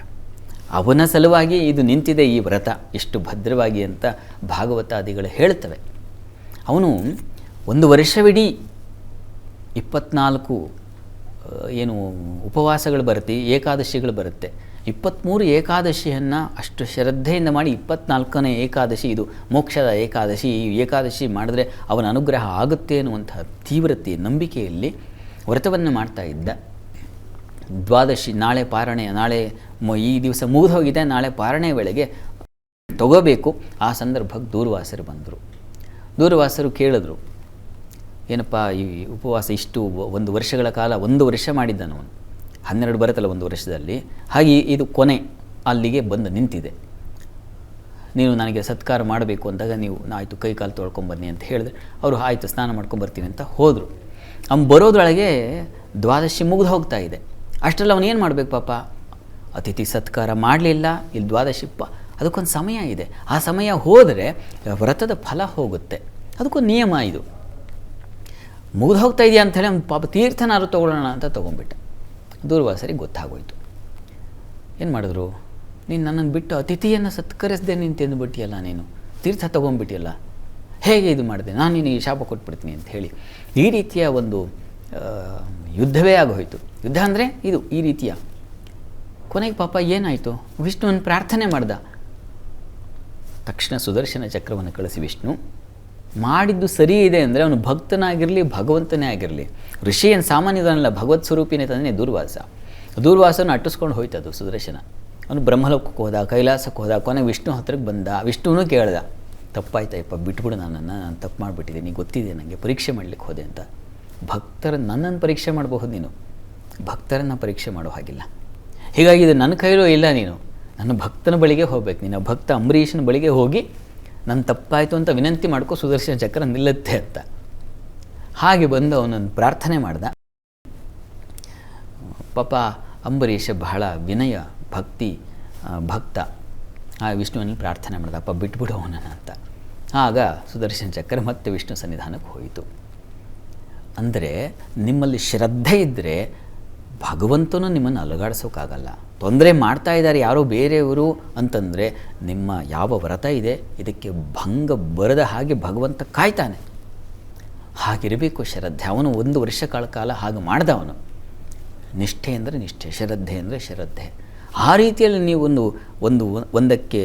ಅವನ ಸಲುವಾಗಿ ಇದು ನಿಂತಿದೆ ಈ ವ್ರತ ಎಷ್ಟು ಭದ್ರವಾಗಿ ಅಂತ ಭಾಗವತಾದಿಗಳು ಹೇಳ್ತವೆ. ಅವನು ಒಂದು ವರ್ಷವಿಡೀ ಇಪ್ಪತ್ನಾಲ್ಕು ಏನು ಉಪವಾಸಗಳು ಬರುತ್ತೆ, ಏಕಾದಶಿಗಳು ಬರುತ್ತೆ. ಇಪ್ಪತ್ತ್ಮೂರು ಏಕಾದಶಿಯನ್ನು ಅಷ್ಟು ಶ್ರದ್ಧೆಯಿಂದ ಮಾಡಿ ಇಪ್ಪತ್ನಾಲ್ಕನೇ ಏಕಾದಶಿ ಇದು. ಮೋಕ್ಷದ ಏಕಾದಶಿ, ಈ ಏಕಾದಶಿ ಮಾಡಿದ್ರೆ ಅವನ ಅನುಗ್ರಹ ಆಗುತ್ತೆ ಅನ್ನುವಂಥ ತೀವ್ರತೆ, ನಂಬಿಕೆಯಲ್ಲಿ ವ್ರತವನ್ನು ಮಾಡ್ತಾ ಇದ್ದ. ದ್ವಾದಶಿ, ನಾಳೆ ಪಾರಣೆ, ನಾಳೆ ಈ ದಿವಸ ಮುಗಿದು ಹೋಗಿದೆ ನಾಳೆ ಪಾರಣೆ ವೇಳೆಗೆ ತಗೋಬೇಕು. ಆ ಸಂದರ್ಭಕ್ಕೆ ದೂರ್ವಾಸರು ಬಂದರು. ದೂರ್ವಾಸರು ಕೇಳಿದ್ರು, ಏನಪ್ಪ ಈ ಉಪವಾಸ ಇಷ್ಟು ಒಂದು ವರ್ಷಗಳ ಕಾಲ ಒಂದು ವರ್ಷ ಮಾಡಿದ್ದಾನು ಅವನು. ಹನ್ನೆರಡು ಬರುತ್ತಲ್ಲ ಒಂದು ವರ್ಷದಲ್ಲಿ. ಹಾಗೆ ಇದು ಕೊನೆ ಅಲ್ಲಿಗೆ ಬಂದು ನಿಂತಿದೆ. ನೀನು ನನಗೆ ಸತ್ಕಾರ ಮಾಡಬೇಕು ಅಂದಾಗ ನೀವು ಆಯಿತು ಕೈ ಕಾಲು ತೊಳ್ಕೊಂಬನ್ನಿ ಅಂತ ಹೇಳಿದ್ರೆ ಅವರು ಆಯಿತು ಸ್ನಾನ ಮಾಡ್ಕೊಂಬರ್ತೀನಿ ಅಂತ ಹೋದರು. ಅವ್ನು ಬರೋದ್ರೊಳಗೆ ದ್ವಾದಶಿ ಮುಗಿದು ಹೋಗ್ತಾ ಇದೆ. ಅಷ್ಟರಲ್ಲಿ ಅವನು ಏನು ಮಾಡಬೇಕು ಪಾಪ? ಅತಿಥಿ ಸತ್ಕಾರ ಮಾಡಲಿಲ್ಲ. ಇಲ್ಲಿ ದ್ವಾದಶಿ ಪ ಅದಕ್ಕೊಂದು ಸಮಯ ಇದೆ. ಆ ಸಮಯ ಹೋದರೆ ವ್ರತದ ಫಲ ಹೋಗುತ್ತೆ. ಅದಕ್ಕೊಂದು ನಿಯಮ ಇದು. ಮುಗಿದು ಹೋಗ್ತಾ ಇದೆಯಾ ಅಂಥೇಳಿ ಒಂದು ಪಾಪ ತೀರ್ಥನಾರು ತೊಗೊಳ್ಳೋಣ ಅಂತ ತೊಗೊಂಡ್ಬಿಟ್ಟೆ. ದೂರ್ವಾಸರಿಗೆ ಗೊತ್ತಾಗೋಯ್ತು. ಏನು ಮಾಡಿದ್ರು? ನೀನು ನನ್ನನ್ನು ಬಿಟ್ಟು ಅತಿಥಿಯನ್ನು ಸತ್ಕರಿಸದೆ ನೀನು ತಿಂದುಬಿಟ್ಟಿಯಲ್ಲ ನೀನು. ತೀರ್ಥ ತೊಗೊಂಡ್ಬಿಟ್ಟಿಯಲ್ಲ. ಹೇಗೆ ಇದು ಮಾಡಿದೆ? ನಾನು ನಿನಗೆ ಶಾಪ ಕೊಟ್ಬಿಡ್ತೀನಿ ಅಂತ ಹೇಳಿ. ಈ ರೀತಿಯ ಒಂದು ಯುದ್ಧವೇ ಆಗೋಯ್ತು. ಯುದ್ಧ ಅಂದರೆ ಇದು, ಈ ರೀತಿಯ. ಕೊನೆಗೆ ಪಾಪ ಏನಾಯಿತು? ವಿಷ್ಣುವನ್ನು ಪ್ರಾರ್ಥನೆ ಮಾಡ್ದ. ತಕ್ಷಣ ಸುದರ್ಶನ ಚಕ್ರವನ್ನು ಕಳಿಸಿ ವಿಷ್ಣು. ಮಾಡಿದ್ದು ಸರಿ ಇದೆ ಅಂದರೆ ಅವನು ಭಕ್ತನಾಗಿರಲಿ, ಭಗವಂತನೇ ಆಗಿರಲಿ. ಋಷಿ ಏನು ಸಾಮಾನ್ಯದನಲ್ಲ ಭಗವತ್ ಸ್ವರೂಪಿನೇ ತಂದೇ ದೂರ್ವಾಸ. ದೂರ್ವಾಸನ ಅಟ್ಟಿಸ್ಕೊಂಡು ಹೋಯ್ತದು ಸುದರ್ಶನ. ಅವನು ಬ್ರಹ್ಮಲೋಕಕ್ಕೆ ಹೋದ, ಕೈಲಾಸಕ್ಕೆ ಹೋದ, ಕೊನೆ ವಿಷ್ಣು ಹತ್ರಕ್ಕೆ ಬಂದ. ವಿಷ್ಣುವೂ ಕೇಳ್ದ ತಪ್ಪಾಯ್ತಯ್ಯಪ್ಪ ಬಿಟ್ಬಿಡು ನನ್ನನ್ನು, ನಾನು ತಪ್ಪು ಮಾಡಿಬಿಟ್ಟಿದ್ದೀನಿ ಗೊತ್ತಿದೆ ನನಗೆ ಪರೀಕ್ಷೆ ಮಾಡಲಿಕ್ಕೆ ಹೋದೆ ಅಂತ. ಭಕ್ತರ ನನ್ನನ್ನು ಪರೀಕ್ಷೆ ಮಾಡಬಹುದು ನೀನು. ಭಕ್ತರನ್ನು ಪರೀಕ್ಷೆ ಮಾಡೋ ಹಾಗಿಲ್ಲ. ಹೀಗಾಗಿ ಇದು ನನ್ನ ಕೈಲೂ ಇಲ್ಲ ನೀನು. ನನ್ನ ಭಕ್ತನ ಬಳಿಗೆ ಹೋಗ್ಬೇಕು. ನೀನು ಭಕ್ತ ಅಂಬರೀಷನ ಬಳಿಗೆ ಹೋಗಿ ನನ್ನ ತಪ್ಪಾಯಿತು ಅಂತ ವಿನಂತಿ ಮಾಡ್ಕೋ ಸುದರ್ಶನ ಚಕ್ರ ನಿಲ್ಲುತ್ತೆ ಅಂತ. ಹಾಗೆ ಬಂದು ಅವನನ್ನು ಪ್ರಾರ್ಥನೆ ಮಾಡ್ದ. ಪಾಪ ಅಂಬರೀಷ ಬಹಳ ವಿನಯ ಭಕ್ತಿ ಭಕ್ತ. ಆ ವಿಷ್ಣುವಲ್ಲಿ ಪ್ರಾರ್ಥನೆ ಮಾಡ್ದ. ಅಪ್ಪ ಬಿಟ್ಬಿಡು ಅವನನ್ನು ಅಂತ. ಆಗ ಸುದರ್ಶನ ಚಕ್ರ ಮತ್ತೆ ವಿಷ್ಣು ಸನ್ನಿಧಾನಕ್ಕೆ ಹೋಯಿತು. ಅಂದರೆ ನಿಮ್ಮಲ್ಲಿ ಶ್ರದ್ಧೆ ಇದ್ದರೆ ಭಗವಂತನು ನಿಮ್ಮನ್ನು ಅಲುಗಾಡಿಸೋಕ್ಕಾಗಲ್ಲ ತೊಂದರೆ ಮಾಡ್ತಾ ಇದ್ದಾರೆ ಯಾರೋ ಬೇರೆಯವರು ಅಂತಂದರೆ ನಿಮ್ಮ ಯಾವ ವ್ರತ ಇದೆ, ಇದಕ್ಕೆ ಭಂಗ ಬರದ ಹಾಗೆ ಭಗವಂತ ಕಾಯ್ತಾನೆ. ಹಾಗಿರಬೇಕು, ಶ್ರದ್ಧೆ. ಅವನು ಒಂದು ವರ್ಷ ಕಾಲ ಕಾಲ ಹಾಗೆ ಮಾಡ್ದ ಅವನು ನಿಷ್ಠೆ ಅಂದರೆ ನಿಷ್ಠೆ, ಶ್ರದ್ಧೆ ಅಂದರೆ ಶ್ರದ್ಧೆ. ಆ ರೀತಿಯಲ್ಲಿ ನೀವು ಒಂದು ಒಂದು, ಒಂದಕ್ಕೆ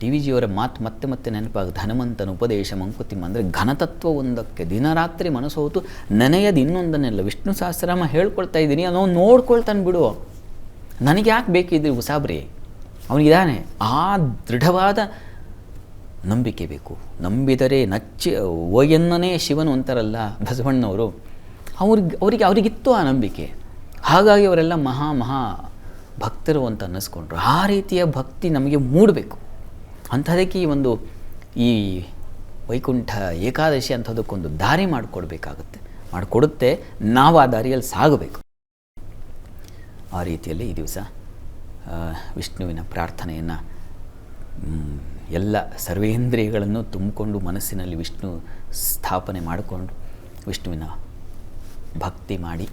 ಟಿ ವಿ ಜಿಯವರ ಮಾತು ಮತ್ತೆ ಮತ್ತೆ ನೆನಪಾಗ ಹನುಮಂತನ ಉಪದೇಶ ಮಂಕುತಿಮ್ಮ ಅಂದರೆ ಘನತತ್ವ ಒಂದಕ್ಕೆ ದಿನರಾತ್ರಿ ಮನಸ್ಸೋತು ನೆನೆಯದು ಇನ್ನೊಂದನ್ನೆಲ್ಲ. ವಿಷ್ಣು ಸಹಸ್ರಾಮ ಹೇಳ್ಕೊಳ್ತಾ ಇದ್ದೀನಿ ಅನ್ನೋ ನೋಡ್ಕೊಳ್ತಾನೆ ಬಿಡು. ನನಗೆ ಯಾಕೆ ಬೇಕಿದ್ರಿ ಉಸಾಬ್ರಿ? ಅವನಿಗಿದ್ದಾನೆ ಆ ದೃಢವಾದ ನಂಬಿಕೆ ಬೇಕು. ನಂಬಿದರೆ ನಚ್ಚಿ ಓಯನ್ನನೇ ಶಿವನು ಅಂತಾರಲ್ಲ ಬಸವಣ್ಣವರು. ಅವ್ರಿಗೆ, ಅವರಿಗೆ, ಅವರಿಗಿತ್ತು ಆ ನಂಬಿಕೆ. ಹಾಗಾಗಿ ಅವರೆಲ್ಲ ಮಹಾ ಮಹಾ ಭಕ್ತರು ಅಂತ ಅನ್ನಿಸ್ಕೊಂಡ್ರು. ಆ ರೀತಿಯ ಭಕ್ತಿ ನಮಗೆ ಮೂಡಬೇಕು. ಅಂಥದಕ್ಕೆ ಈ ಒಂದು ಈ ವೈಕುಂಠ ಏಕಾದಶಿ ಅಂಥದಕ್ಕೊಂದು ದಾರಿ ಮಾಡಿಕೊಡ್ಬೇಕಾಗುತ್ತೆ, ಮಾಡಿಕೊಡುತ್ತೆ. ನಾವು ಆ ದಾರಿಯಲ್ಲಿ ಸಾಗಬೇಕು. ಆ ರೀತಿಯಲ್ಲಿ ಈ ದಿವಸ ವಿಷ್ಣುವಿನ ಪ್ರಾರ್ಥನೆಯನ್ನು ಎಲ್ಲ ಸರ್ವೇಂದ್ರಿಯಗಳನ್ನು ತುಂಬಿಕೊಂಡು ಮನಸ್ಸಿನಲ್ಲಿ ವಿಷ್ಣು ಸ್ಥಾಪನೆ ಮಾಡಿಕೊಂಡು ವಿಷ್ಣುವಿನ ಭಕ್ತಿ ಮಾಡಿ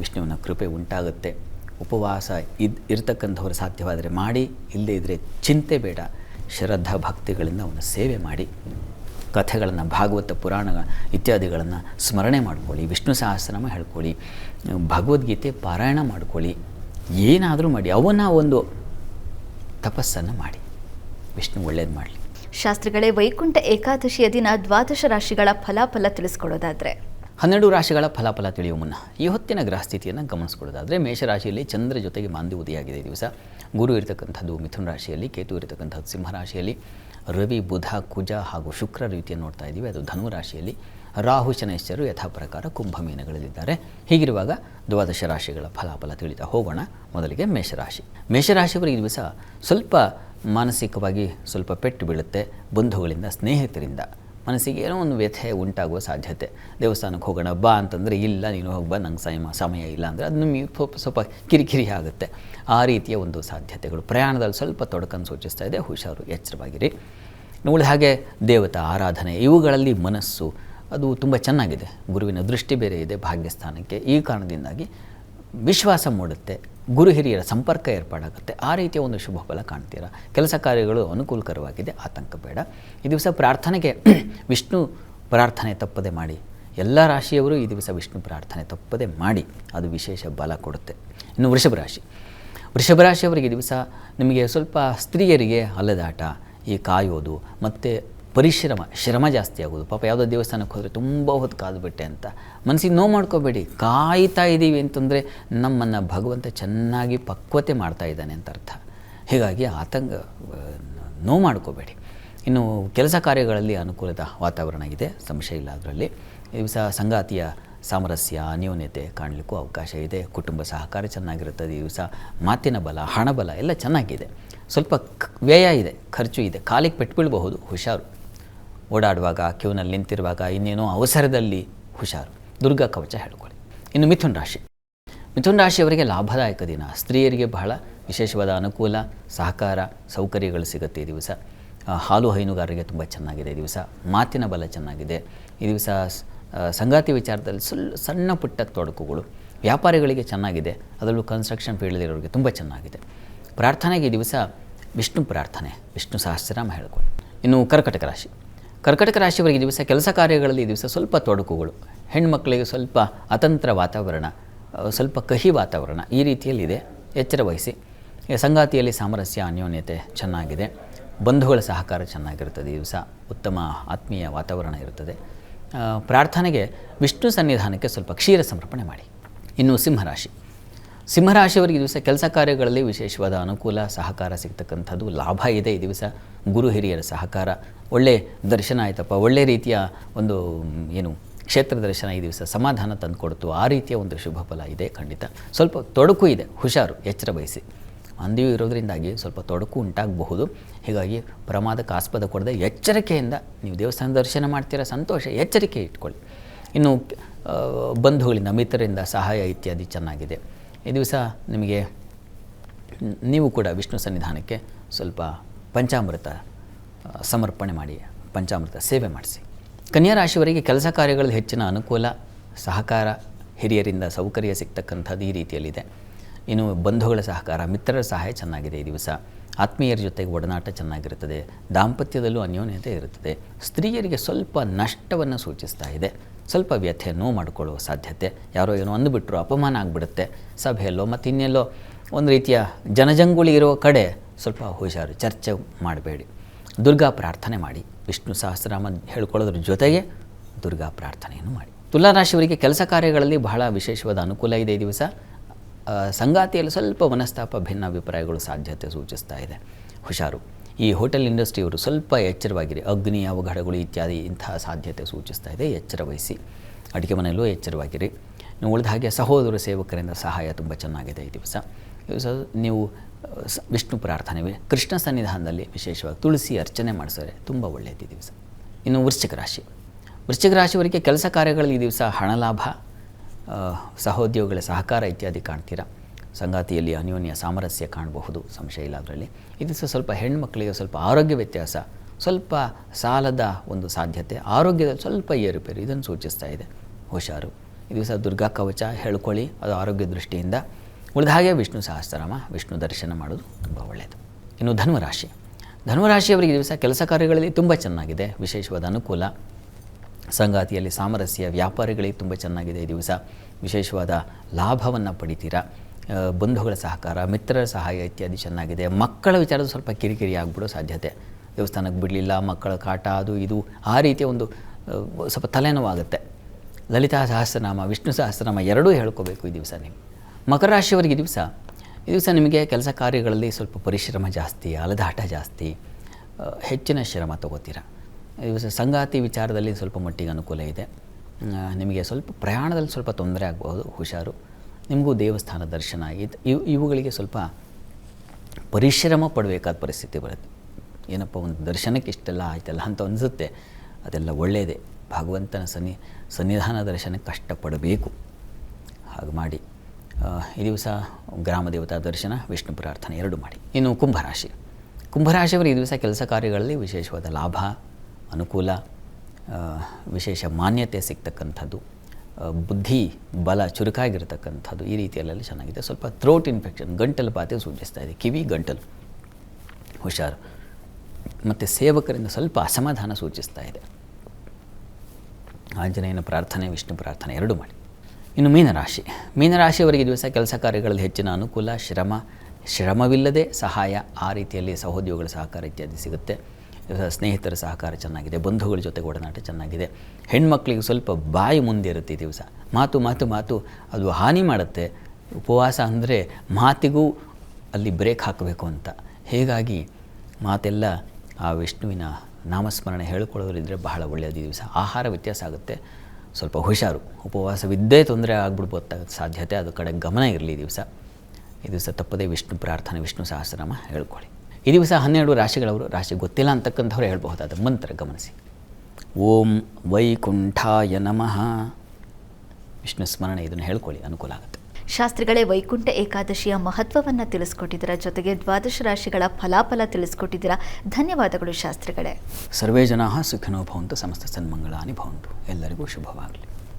ವಿಷ್ಣುವಿನ ಕೃಪೆ ಉಂಟಾಗುತ್ತೆ. ಉಪವಾಸ ಇದ್, ಇರ್ತಕ್ಕಂಥವ್ರು ಸಾಧ್ಯವಾದರೆ ಮಾಡಿ ಇಲ್ಲದೇ ಇದ್ದರೆ ಚಿಂತೆ ಬೇಡ. ಶ್ರದ್ಧಾ ಭಕ್ತಿಗಳಿಂದ ಅವನ ಸೇವೆ ಮಾಡಿ, ಕಥೆಗಳನ್ನು, ಭಾಗವತ ಪುರಾಣ ಇತ್ಯಾದಿಗಳನ್ನು ಸ್ಮರಣೆ ಮಾಡ್ಕೊಳ್ಳಿ, ವಿಷ್ಣು ಸಹಸ್ರನಾಮ ಹೇಳ್ಕೊಳ್ಳಿ, ಭಗವದ್ಗೀತೆ ಪಾರಾಯಣ ಮಾಡ್ಕೊಳ್ಳಿ, ಏನಾದರೂ ಮಾಡಿ, ಅವನ ಒಂದು ತಪಸ್ಸನ್ನು ಮಾಡಿ. ವಿಷ್ಣು ಒಳ್ಳೇದು ಮಾಡಲಿ. ಶಾಸ್ತ್ರಿಗಳೇ, ವೈಕುಂಠ ಏಕಾದಶಿಯ ದಿನ ದ್ವಾದಶ ರಾಶಿಗಳ ಫಲಾಫಲ ತಿಳಿಸ್ಕೊಡೋದಾದ್ರೆ ಹನ್ನೆರಡು ರಾಶಿಗಳ ಫಲಾಫಲ ತಿಳಿಯುವ ಮುನ್ನ ಈ ಹೊತ್ತಿನ ಗ್ರಹಸ್ಥಿತಿಯನ್ನು ಗಮನಿಸ್ಕೊಳ್ಳೋದಾದರೆ ಮೇಷರಾಶಿಯಲ್ಲಿ ಚಂದ್ರ ಜೊತೆಗೆ ಮಾಂದಿ ಉದಯಾಗಿದೆ ದಿವಸ. ಗುರು ಇರತಕ್ಕಂಥದ್ದು ಮಿಥುನ ರಾಶಿಯಲ್ಲಿ, ಕೇತು ಇರತಕ್ಕಂಥದ್ದು ಸಿಂಹರಾಶಿಯಲ್ಲಿ ರವಿ, ಬುಧ, ಕುಜ ಹಾಗೂ ಶುಕ್ರ ರೀತಿಯನ್ನು ನೋಡ್ತಾ ಇದ್ದೀವಿ. ಅದು ಧನು ರಾಶಿಯಲ್ಲಿ. ರಾಹು, ಶನೈಶ್ಚರು ಯಥಾ ಪ್ರಕಾರ ಕುಂಭಮೀನಗಳಲ್ಲಿದ್ದಾರೆ ಹೀಗಿರುವಾಗ ದ್ವಾದಶ ರಾಶಿಗಳ ಫಲಾಫಲ ತಿಳಿತಾ ಹೋಗೋಣ ಮೊದಲಿಗೆ ಮೇಷರಾಶಿ. ಮೇಷರಾಶಿಯವರು ಈ ದಿವಸ ಸ್ವಲ್ಪ ಮಾನಸಿಕವಾಗಿ ಸ್ವಲ್ಪ ಪೆಟ್ಟು ಬೀಳುತ್ತೆ. ಬಂಧುಗಳಿಂದ, ಸ್ನೇಹಿತರಿಂದ. ಮನಸ್ಸಿಗೆ ಏನೋ ಒಂದು ವ್ಯಥೆ ಉಂಟಾಗುವ ಸಾಧ್ಯತೆ. ದೇವಸ್ಥಾನಕ್ಕೆ ಹೋಗೋಣ, ಬಾ ಅಂತಂದರೆ ಇಲ್ಲ, ನೀನು ಹೋಗಿ ಬಾ, ನಂಗೆ ಸಮಯ ಸಮಯ ಇಲ್ಲ ಅಂದರೆ ಅದು ನಿಮಗೆ ಸ್ವಲ್ಪ ಸ್ವಲ್ಪ ಕಿರಿಕಿರಿ ಆಗುತ್ತೆ. ಆ ರೀತಿಯ ಒಂದು ಸಾಧ್ಯತೆಗಳು. ಪ್ರಯಾಣದಲ್ಲಿ ಸ್ವಲ್ಪ ತೊಡಕನ್ನು ಸೂಚಿಸ್ತಾ ಇದೆ. ಹುಷಾರು, ಎಚ್ಚರವಾಗಿರಿ. ನೋಡಿದ ಹಾಗೆ ದೇವತಾ, ಆರಾಧನೆ, ಇವುಗಳಲ್ಲಿ ಮನಸ್ಸು, ಅದು ತುಂಬ ಚೆನ್ನಾಗಿದೆ. ಗುರುವಿನ ದೃಷ್ಟಿ ಬೇರೆ ಇದೆ, ಭಾಗ್ಯಸ್ಥಾನಕ್ಕೆ. ಈ ಕಾರಣದಿಂದಾಗಿ ವಿಶ್ವಾಸ ಮೂಡುತ್ತೆ, ಗುರು ಹಿರಿಯರ ಸಂಪರ್ಕ ಏರ್ಪಾಡಾಗುತ್ತೆ. ಆ ರೀತಿಯ ಒಂದು ಶುಭ ಫಲ ಕಾಣ್ತೀರಾ? ಕೆಲಸ ಕಾರ್ಯಗಳು ಅನುಕೂಲಕರವಾಗಿದೆ, ಆತಂಕ ಬೇಡ. ಈ ದಿವಸ ಪ್ರಾರ್ಥನೆಗೆ ವಿಷ್ಣು ಪ್ರಾರ್ಥನೆ ತಪ್ಪದೆ ಮಾಡಿ, ಎಲ್ಲ ರಾಶಿಯವರು ಈ ದಿವಸ ವಿಷ್ಣು ಪ್ರಾರ್ಥನೆ ತಪ್ಪದೆ ಮಾಡಿ, ಅದು ವಿಶೇಷ ಬಲ ಕೊಡುತ್ತೆ. ಇನ್ನು ವೃಷಭ ರಾಶಿ. ವೃಷಭ ರಾಶಿಯವರಿಗೆ ದಿವಸ ನಿಮಗೆ ಸ್ವಲ್ಪ ಸ್ತ್ರೀಯರಿಗೆ ಅಲೆದಾಟ ಈ ಕಾಯೋದು, ಮತ್ತು ಪರಿಶ್ರಮ, ಶ್ರಮ ಜಾಸ್ತಿ ಆಗೋದು. ಪಾಪ ಯಾವುದೋ ದೇವಸ್ಥಾನಕ್ಕೆ ಹೋದರೆ ತುಂಬ ಹೊತ್ತು ಕಾದು ಬಿಟ್ಟೆ ಅಂತ. ಮನಸ್ಸಿಗೆ ನೋವು ಮಾಡ್ಕೋಬೇಡಿ. ಕಾಯ್ತಾ ಇದ್ದೀವಿ ಅಂತಂದರೆ ನಮ್ಮನ್ನು ಭಗವಂತ ಚೆನ್ನಾಗಿ ಪಕ್ವತೆ ಮಾಡ್ತಾ ಇದ್ದಾನೆ ಅಂತ ಅರ್ಥ. ಹೀಗಾಗಿ ಆತಂಕ, ನೋವು ಮಾಡ್ಕೋಬೇಡಿ. ಇನ್ನು ಕೆಲಸ ಕಾರ್ಯಗಳಲ್ಲಿ ಅನುಕೂಲದ ವಾತಾವರಣ ಇದೆ. ಸಂಶಯ ಇಲ್ಲ ಅದರಲ್ಲಿ. ಈ ದಿವಸ ಸಂಗಾತಿಯ ಸಾಮರಸ್ಯ ಅನ್ಯೋನ್ಯತೆ ಕಾಣಲಿಕ್ಕೂ ಅವಕಾಶ ಇದೆ. ಕುಟುಂಬ ಸಹಕಾರ ಚೆನ್ನಾಗಿರುತ್ತದೆ. ಈ ದಿವಸ ಮಾತಿನ ಬಲ, ಹಣಬಲ ಎಲ್ಲ ಚೆನ್ನಾಗಿದೆ. ಸ್ವಲ್ಪ ವ್ಯಯ ಇದೆ, ಖರ್ಚು ಇದೆ. ಕಾಲಿಗೆ ಪೆಟ್ಟು ಬೀಳಬಹುದು ಹುಷಾರು. ಓಡಾಡುವಾಗ, ಕ್ಯೂನಲ್ಲಿ ನಿಂತಿರುವಾಗ ಇನ್ನೇನೋ ಅವಸರದಲ್ಲಿ ಹುಷಾರು. ದುರ್ಗಾ ಕವಚ ಹೇಳ್ಕೊಳ್ಳಿ. ಇನ್ನು ಮಿಥುನ್ ರಾಶಿ. ಮಿಥುನ್ ರಾಶಿಯವರಿಗೆ ಲಾಭದಾಯಕ ದಿನ. ಸ್ತ್ರೀಯರಿಗೆ ಬಹಳ ವಿಶೇಷವಾದ ಅನುಕೂಲ, ಸಹಕಾರ, ಸೌಕರ್ಯಗಳು ಸಿಗುತ್ತೆ ಈ ದಿವಸ. ಹಾಲು ಹೈನುಗಾರರಿಗೆ ತುಂಬ ಚೆನ್ನಾಗಿದೆ ಈ ದಿವಸ. ಮಾತಿನ ಬಲ ಚೆನ್ನಾಗಿದೆ. ಈ ದಿವಸ ಸಂಗಾತಿ ವಿಚಾರದಲ್ಲಿ ಸುಲ್, ಸಣ್ಣ ಪುಟ್ಟ ತೊಡಕುಗಳು. ವ್ಯಾಪಾರಿಗಳಿಗೆ ಚೆನ್ನಾಗಿದೆ. ಅದರಲ್ಲೂ ಕನ್ಸ್ಟ್ರಕ್ಷನ್ ಫೀಲ್ಡ್ಲಿರೋರಿಗೆ ತುಂಬ ಚೆನ್ನಾಗಿದೆ. ಪ್ರಾರ್ಥನೆಗೆ ಈ ದಿವಸ ವಿಷ್ಣು ಪ್ರಾರ್ಥನೆ. ವಿಷ್ಣು ಸಹಸ್ರನಾಮ ಹೇಳ್ಕೊಳ್ಳಿ. ಇನ್ನು ಕರ್ಕಟಕ ರಾಶಿ. ಕರ್ಕಟಕ ರಾಶಿಯವರಿಗೆ ದಿವಸ ಕೆಲಸ ಕಾರ್ಯಗಳಲ್ಲಿ ದಿವಸ ಸ್ವಲ್ಪ ತೊಡಕುಗಳು. ಹೆಣ್ಮಕ್ಕಳಿಗೆ ಸ್ವಲ್ಪ ಅತಂತ್ರ ವಾತಾವರಣ ಸ್ವಲ್ಪ ಕಹಿ ವಾತಾವರಣ ಈ ರೀತಿಯಲ್ಲಿದೆ. ಎಚ್ಚರ ವಹಿಸಿ ಸಂಗಾತಿಯಲ್ಲಿ ಸಾಮರಸ್ಯ, ಅನ್ಯೋನ್ಯತೆ ಚೆನ್ನಾಗಿದೆ. ಬಂಧುಗಳ ಸಹಕಾರ ಚೆನ್ನಾಗಿರುತ್ತದೆ ದಿವಸ. ಉತ್ತಮ ಆತ್ಮೀಯ ವಾತಾವರಣ ಇರುತ್ತದೆ. ಪ್ರಾರ್ಥನೆಗೆ ವಿಷ್ಣು ಸನ್ನಿಧಾನಕ್ಕೆ ಸ್ವಲ್ಪ ಕ್ಷೀರ ಸಮರ್ಪಣೆ ಮಾಡಿ. ಇನ್ನು ಸಿಂಹರಾಶಿ. ಸಿಂಹರಾಶಿಯವರಿಗೆ ದಿವಸ ಕೆಲಸ ಕಾರ್ಯಗಳಲ್ಲಿ ವಿಶೇಷವಾದ ಅನುಕೂಲ, ಸಹಕಾರ ಸಿಗ್ತಕ್ಕಂಥದ್ದು, ಲಾಭ ಇದೆ ಈ ದಿವಸ. ಗುರು ಹಿರಿಯರ ಸಹಕಾರ, ಒಳ್ಳೆ ದರ್ಶನ ಆಯ್ತಪ್ಪ. ಒಳ್ಳೆ ರೀತಿಯ ಒಂದು, ಏನು, ಕ್ಷೇತ್ರ ದರ್ಶನ ಈ ದಿವಸ ಸಮಾಧಾನ ತಂದುಕೊಡ್ತು. ಆ ರೀತಿಯ ಒಂದು ಶುಭ ಫಲ ಇದೆ ಖಂಡಿತ. ಸ್ವಲ್ಪ ತೊಡಕು ಇದೆ, ಹುಷಾರು, ಎಚ್ಚರ ವಹಿಸಿ ಅಂದಿಯೂ ಇರೋದರಿಂದಾಗಿ ಸ್ವಲ್ಪ ತೊಡಕು ಉಂಟಾಗಬಹುದು. ಹೀಗಾಗಿ ಪ್ರಮಾದಕ್ಕೆ ಆಸ್ಪದ ಕೊಡದೆ ಎಚ್ಚರಿಕೆಯಿಂದ ನೀವು ದೇವಸ್ಥಾನ ದರ್ಶನ ಮಾಡ್ತೀರಾ, ಸಂತೋಷ, ಎಚ್ಚರಿಕೆ ಇಟ್ಕೊಳ್ಳಿ. ಇನ್ನು ಬಂಧುಗಳಿಂದ, ಮಿತ್ರರಿಂದ ಸಹಾಯ ಇತ್ಯಾದಿ ಚೆನ್ನಾಗಿದೆ. ಈ ದಿವಸ ನಿಮಗೆ ನೀವು ಕೂಡ ವಿಷ್ಣು ಸನ್ನಿಧಾನಕ್ಕೆ ಸ್ವಲ್ಪ ಪಂಚಾಮೃತ ಸಮರ್ಪಣೆ ಮಾಡಿ, ಪಂಚಾಮೃತ ಸೇವೆ ಮಾಡಿಸಿ. ಕನ್ಯಾ ರಾಶಿಯವರಿಗೆ ಕೆಲಸ ಕಾರ್ಯಗಳಲ್ಲಿ ಹೆಚ್ಚಿನ ಅನುಕೂಲ, ಸಹಕಾರ, ಹಿರಿಯರಿಂದ ಸೌಕರ್ಯ ಸಿಗ್ತಕ್ಕಂಥದ್ದು ಈ ರೀತಿಯಲ್ಲಿದೆ. ಇನ್ನು ಬಂಧುಗಳ ಸಹಕಾರ, ಮಿತ್ರರ ಸಹಾಯ ಚೆನ್ನಾಗಿದೆ ಈ ದಿವಸ. ಆತ್ಮೀಯರ ಜೊತೆಗೆ ಒಡನಾಟ ಚೆನ್ನಾಗಿರುತ್ತದೆ. ದಾಂಪತ್ಯದಲ್ಲೂ ಅನ್ಯೋನ್ಯತೆ ಇರುತ್ತದೆ. ಸ್ತ್ರೀಯರಿಗೆ ಸ್ವಲ್ಪ ನಷ್ಟವನ್ನು ಸೂಚಿಸ್ತಾ ಇದೆ. ಸ್ವಲ್ಪ ವ್ಯಥೆ, ನೋವು ಮಾಡಿಕೊಳ್ಳುವ ಸಾಧ್ಯತೆ. ಯಾರೋ ಏನೋ ಅಂದುಬಿಟ್ರು, ಅಪಮಾನ ಆಗಿಬಿಡುತ್ತೆ. ಸಭೆಯಲ್ಲೋ ಮತ್ತು ಇನ್ನೆಲ್ಲೋ ಒಂದು ರೀತಿಯ ಜನಜಂಗುಳಿ ಇರೋ ಕಡೆ ಸ್ವಲ್ಪ ಹುಷಾರು, ಚರ್ಚೆ ಮಾಡಬೇಡಿ. ದುರ್ಗಾ ಪ್ರಾರ್ಥನೆ ಮಾಡಿ. ವಿಷ್ಣು ಸಹಸ್ರನಾಮ ಹೇಳ್ಕೊಳ್ಳೋದ್ರ ಜೊತೆಗೆ ದುರ್ಗಾ ಪ್ರಾರ್ಥನೆಯನ್ನು ಮಾಡಿ. ತುಲಾರಾಶಿಯವರಿಗೆ ಕೆಲಸ ಕಾರ್ಯಗಳಲ್ಲಿ ಬಹಳ ವಿಶೇಷವಾದ ಅನುಕೂಲ ಇದೆ ಈ ದಿವಸ. ಸಂಗಾತಿಯಲ್ಲಿ ಸ್ವಲ್ಪ ಮನಸ್ತಾಪ, ಭಿನ್ನಾಭಿಪ್ರಾಯಗಳು ಸಾಧ್ಯತೆ ಸೂಚಿಸ್ತಾ ಇದೆ. ಹುಷಾರು. ಈ ಹೋಟೆಲ್ ಇಂಡಸ್ಟ್ರಿಯವರು ಸ್ವಲ್ಪ ಎಚ್ಚರವಾಗಿರಿ. ಅಗ್ನಿ, ಅವಘಡಗಳು ಇತ್ಯಾದಿ ಇಂತಹ ಸಾಧ್ಯತೆ ಸೂಚಿಸ್ತಾ ಇದೆ. ಎಚ್ಚರ ವಹಿಸಿ ಅಡುಗೆ ಮನೆಯಲ್ಲೂ ಎಚ್ಚರವಾಗಿರಿ. ನೀವು ಉಳಿದ ಹಾಗೆ ಸಹೋದರ ಸೇವಕರಿಂದ ಸಹಾಯ ತುಂಬ ಚೆನ್ನಾಗಿದೆ ಈ ದಿವಸ. ನೀವು ವಿಷ್ಣು ಪ್ರಾರ್ಥನೆ ಕೃಷ್ಣ ಸನ್ನಿಧಾನದಲ್ಲಿ ವಿಶೇಷವಾಗಿ ತುಳಸಿ ಅರ್ಚನೆ ಮಾಡಿಸಿದ್ರೆ ತುಂಬ ಒಳ್ಳೆಯದು ಈ ದಿವಸ. ಇನ್ನು ವೃಶ್ಚಿಕ ರಾಶಿ. ವೃಶ್ಚಿಕ ರಾಶಿಯವರಿಗೆ ಕೆಲಸ ಕಾರ್ಯಗಳಲ್ಲಿ ಈ ದಿವಸ ಹಣ ಲಾಭ ಸಹೋದ್ಯೋಗಿಗಳ ಸಹಕಾರ ಇತ್ಯಾದಿ ಕಾಣ್ತೀರಾ? ಸಂಗಾತಿಯಲ್ಲಿ ಅನ್ಯೋನ್ಯ ಸಾಮರಸ್ಯ ಕಾಣಬಹುದು, ಸಂಶಯ ಇಲ್ಲ ಅದರಲ್ಲಿ. ಇದು ಸಹ ಸ್ವಲ್ಪ ಹೆಣ್ಮಕ್ಕಳಿಗೆ ಸ್ವಲ್ಪ ಆರೋಗ್ಯ ವ್ಯತ್ಯಾಸ, ಸ್ವಲ್ಪ ಸಾಲದ ಒಂದು ಸಾಧ್ಯತೆ, ಆರೋಗ್ಯದ ಸ್ವಲ್ಪ ಏರುಪೇರು, ಇದನ್ನು ಸೂಚಿಸ್ತಾ ಇದೆ. ಹುಷಾರು. ಇದು ಸಹ ದುರ್ಗಾ ಕವಚ, ಹೇಳ್ಕೊಳ್ಳಿ, ಅದು ಆರೋಗ್ಯ ದೃಷ್ಟಿಯಿಂದ. ಉಳಿದ ಹಾಗೆ ವಿಷ್ಣು ಸಹಸ್ರನಾಮ, ವಿಷ್ಣು ದರ್ಶನ ಮಾಡೋದು ತುಂಬ ಒಳ್ಳೆಯದು. ಇನ್ನು ಧನುರಾಶಿ. ಧನುರಾಶಿಯವರಿಗೆ ದಿವಸ ಕೆಲಸ ಕಾರ್ಯಗಳಲ್ಲಿ ತುಂಬ ಚೆನ್ನಾಗಿದೆ, ವಿಶೇಷವಾದ ಅನುಕೂಲ. ಸಂಗಾತಿಯಲ್ಲಿ ಸಾಮರಸ್ಯ ವ್ಯಾಪಾರಿಗಳಿಗೆ ತುಂಬ ಚೆನ್ನಾಗಿದೆ ಈ ದಿವಸ ವಿಶೇಷವಾದ ಲಾಭವನ್ನು ಪಡಿತೀರಾ. ಬಂಧುಗಳ ಸಹಕಾರ, ಮಿತ್ರರ ಸಹಾಯ ಇತ್ಯಾದಿ ಚೆನ್ನಾಗಿದೆ. ಮಕ್ಕಳ ವಿಚಾರದ ಸ್ವಲ್ಪ ಕಿರಿಕಿರಿ ಆಗ್ಬಿಡೋ ಸಾಧ್ಯತೆ. ದೇವಸ್ಥಾನಕ್ಕೆ ಬಿಡಲಿಲ್ಲ, ಮಕ್ಕಳ ಕಾಟ, ಅದು ಇದು, ಆ ರೀತಿಯ ಒಂದು ಸ್ವಲ್ಪ ತಲೆನೋವಾಗುತ್ತೆ. ಲಲಿತಾ ಸಹಸ್ರನಾಮ, ವಿಷ್ಣು ಸಹಸ್ರನಾಮ ಎರಡೂ ಹೇಳ್ಕೋಬೇಕು ಈ ದಿವಸ ನೀವು. ಮಕರ ರಾಶಿಯವರಿಗೆ ಈ ದಿವಸ ಈ ದಿವಸ ನಿಮಗೆ ಕೆಲಸ ಕಾರ್ಯಗಳಲ್ಲಿ ಸ್ವಲ್ಪ ಪರಿಶ್ರಮ ಜಾಸ್ತಿ, ಅಲದಾಟ ಜಾಸ್ತಿ ಹೆಚ್ಚಿನ ಶ್ರಮ ತಗೋತೀರಾ. ಈ ದಿವಸ ಸಂಗಾತಿ ವಿಚಾರದಲ್ಲಿ ಸ್ವಲ್ಪ ಮಟ್ಟಿಗೆ ಅನುಕೂಲ ಇದೆ. ನಿಮಗೆ ಸ್ವಲ್ಪ ಪ್ರಯಾಣದಲ್ಲಿ ಸ್ವಲ್ಪ ತೊಂದರೆ ಆಗಬಹುದು ಹುಷಾರು. ನಿಮಗೂ ದೇವಸ್ಥಾನ ದರ್ಶನ ಇದು ಇವು ಇವುಗಳಿಗೆ ಸ್ವಲ್ಪ ಪರಿಶ್ರಮ ಪಡಬೇಕಾದ ಪರಿಸ್ಥಿತಿ ಬರುತ್ತೆ. ಏನಪ್ಪ, ಒಂದು ದರ್ಶನಕ್ಕೆ ಇಷ್ಟೆಲ್ಲ ಆಯ್ತಲ್ಲ ಅಂತ ಅನಿಸುತ್ತೆ. ಅದೆಲ್ಲ ಒಳ್ಳೆಯದೇ ಭಗವಂತನ ಸನ್ನಿ, ಸನ್ನಿಧಾನ ದರ್ಶನಕ್ಕೆ ಕಷ್ಟಪಡಬೇಕು. ಹಾಗೆ ಮಾಡಿ. ಈ ದಿವಸ ಗ್ರಾಮ ದೇವತಾ ದರ್ಶನ, ವಿಷ್ಣು ಪ್ರಾರ್ಥನೆ ಎರಡು ಮಾಡಿ. ಇನ್ನು ಕುಂಭರಾಶಿ. ಕುಂಭರಾಶಿಯವರು ಈ ದಿವಸ ಕೆಲಸ ಕಾರ್ಯಗಳಲ್ಲಿ ವಿಶೇಷವಾದ ಲಾಭ, ಅನುಕೂಲ ವಿಶೇಷ ಮಾನ್ಯತೆ ಸಿಗ್ತಕ್ಕಂಥದ್ದು. ಬುದ್ಧಿ, ಬಲ ಚುರುಕಾಗಿರ್ತಕ್ಕಂಥದ್ದು ಈ ರೀತಿಯಲ್ಲೆಲ್ಲ ಚೆನ್ನಾಗಿದೆ. ಸ್ವಲ್ಪ ಥ್ರೋಟ್ ಇನ್ಫೆಕ್ಷನ್ ಗಂಟಲು ಪಾತೆ ಸೂಚಿಸ್ತಾ ಇದೆ. ಕಿವಿ, ಗಂಟಲು ಹುಷಾರು. ಮತ್ತು ಸೇವಕರಿಂದ ಸ್ವಲ್ಪ ಅಸಮಾಧಾನ ಸೂಚಿಸ್ತಾ ಇದೆ. ಆಂಜನೇಯನ ಪ್ರಾರ್ಥನೆ, ವಿಷ್ಣು ಪ್ರಾರ್ಥನೆ ಎರಡೂ ಮಾಡಿ. ಇನ್ನು ಮೀನರಾಶಿ. ಮೀನರಾಶಿಯವರಿಗೆ ದಿವಸ ಕೆಲಸ ಕಾರ್ಯಗಳಲ್ಲಿ ಹೆಚ್ಚಿನ ಅನುಕೂಲ, ಶ್ರಮ, ಶ್ರಮವಿಲ್ಲದೆ ಸಹಾಯ ಆ ರೀತಿಯಲ್ಲಿ ಸಹೋದ್ಯೋಗಿಗಳ ಸಹಕಾರ ಇತ್ಯಾದಿ ಸಿಗುತ್ತೆ. ಸ್ನೇಹಿತರ ಸಹಕಾರ ಚೆನ್ನಾಗಿದೆ, ಬಂಧುಗಳ ಜೊತೆ ಒಡನಾಟ ಚೆನ್ನಾಗಿದೆ. ಹೆಣ್ಮಕ್ಳಿಗೆ ಸ್ವಲ್ಪ ಬಾಯಿ ಮುಂದೆ ಇರುತ್ತೆ ಈ ದಿವಸ. ಮಾತು ಮಾತು ಮಾತು, ಅದು ಹಾನಿ ಮಾಡುತ್ತೆ. ಉಪವಾಸ ಅಂದರೆ ಮಾತಿಗೂ ಅಲ್ಲಿ ಬ್ರೇಕ್ ಹಾಕಬೇಕು ಅಂತ. ಹೀಗಾಗಿ ಮಾತೆಲ್ಲ ಆ ವಿಷ್ಣುವಿನ ನಾಮಸ್ಮರಣೆ ಹೇಳ್ಕೊಳ್ಳೋದ್ರಿದ್ರೆ ಬಹಳ ಒಳ್ಳೆಯದು ದಿವಸ. ಆಹಾರ ವ್ಯತ್ಯಾಸ ಆಗುತ್ತೆ. ಸ್ವಲ್ಪ ಹುಷಾರು. ಉಪವಾಸವಿದ್ದೇ ತೊಂದರೆ ಆಗ್ಬಿಡ್ಬೋದ ಸಾಧ್ಯತೆ. ಅದು ಕಡೆ ಗಮನ ಇರಲಿ ದಿವಸ. ಈ ದಿವಸ ತಪ್ಪದೇ ವಿಷ್ಣು ಪ್ರಾರ್ಥನೆ, ವಿಷ್ಣು ಸಹಸ್ರನಾಮ ಹೇಳ್ಕೊಳ್ಳಿ. ಈ ದಿವಸ ಹನ್ನೆರಡು ರಾಶಿಗಳವರು ರಾಶಿ ಗೊತ್ತಿಲ್ಲ ಅಂತಕ್ಕಂಥವ್ರು ಹೇಳಬಹುದಾದ ಮಂತ್ರ ಗಮನಿಸಿ. ಓಂ ವೈಕುಂಠಾಯ ನಮಃ. ವಿಷ್ಣು ಸ್ಮರಣೆ ಇದನ್ನು ಹೇಳ್ಕೊಳ್ಳಿ ಅನುಕೂಲ ಆಗುತ್ತೆ. ಶಾಸ್ತ್ರಿಗಳೇ ವೈಕುಂಠ ಏಕಾದಶಿಯ ಮಹತ್ವವನ್ನು ತಿಳಿಸ್ಕೊಟ್ಟಿದ್ದೀರಾ? ಜೊತೆಗೆ ದ್ವಾದಶ ರಾಶಿಗಳ ಫಲಾಫಲ ತಿಳಿಸ್ಕೊಟ್ಟಿದ್ದೀರಾ? ಧನ್ಯವಾದಗಳು ಶಾಸ್ತ್ರಿಗಳೇ. ಸರ್ವೇ ಜನಾ ಸುಖಿನೋ ಭವಂತು ಸಮಸ್ತ ಸನ್ಮಂಗಳಾನಿ ಭವಂತು. ಎಲ್ಲರಿಗೂ ಶುಭವಾಗಲಿ.